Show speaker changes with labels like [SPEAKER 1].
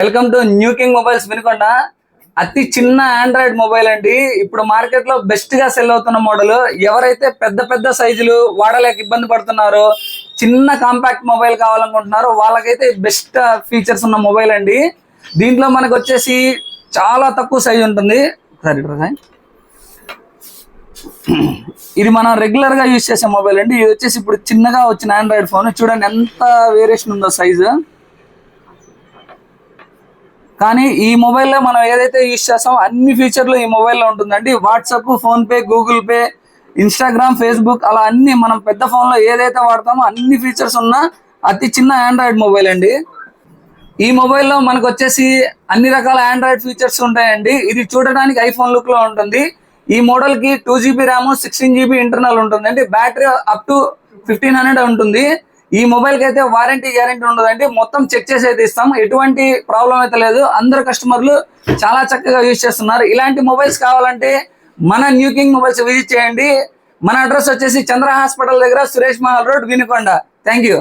[SPEAKER 1] Welcome to new king mobiles Vinukonda. అతి చిన్న Android mobile అండి. ఇప్పుడు మార్కెట్లో బెస్ట్గా సెల్ అవుతున్న మోడల్. ఎవరైతే పెద్ద పెద్ద సైజులు వాడలేక ఇబ్బంది పడుతున్నారో చిన్న కాంపాక్ట్ మొబైల్ కావాలనుకుంటున్నారో వాళ్ళకైతే బెస్ట్ ఫీచర్స్ ఉన్న మొబైల్ అండి. దీంట్లో మనకు వచ్చేసి చాలా తక్కువ సైజ్ ఉంటుంది. సరే ఇది మనం రెగ్యులర్గా యూజ్ చేసే మొబైల్ అండి. ఇది వచ్చేసి ఇప్పుడు చిన్నగా వచ్చిన ఆండ్రాయిడ్ ఫోన్. చూడండి ఎంత వేరియేషన్ ఉందో సైజు కానీ ఈ మొబైల్లో మనం ఏదైతే యూజ్ చేస్తామో అన్ని ఫీచర్లు ఈ మొబైల్లో ఉంటుందండి. WhatsApp PhonePe Google Pay Instagram Facebook అలా అన్ని మనం పెద్ద ఫోన్లో ఏదైతే వాడతామో అన్ని ఫీచర్స్ ఉన్న అతి చిన్న ఆండ్రాయిడ్ మొబైల్ అండి. ఈ మొబైల్లో మనకు వచ్చేసి అన్ని రకాల ఆండ్రాయిడ్ ఫీచర్స్ ఉంటాయండి. ఇది చూడడానికి ఐఫోన్ లుక్లో ఉంటుంది. ఈ మోడల్కి two GB RAM sixteen GB internal ఉంటుంది అండి battery up to fifteen hundred ఉంటుంది. ఈ మొబైల్కి అయితే వారంటీ గ్యారంటీ ఉండదండి. మొత్తం చెక్ చేసి అయితే ఇస్తాం. ఎటువంటి ప్రాబ్లం అయితే లేదు. అందరు కస్టమర్లు చాలా చక్కగా యూజ్ చేస్తున్నారు. ఇలాంటి మొబైల్స్ కావాలంటే మన న్యూ కింగ్ మొబైల్స్ విజిట్ చేయండి. మన అడ్రస్ వచ్చేసి చంద్ర హాస్పిటల్ దగ్గర Suresh Mahal road Vinukonda. Thank you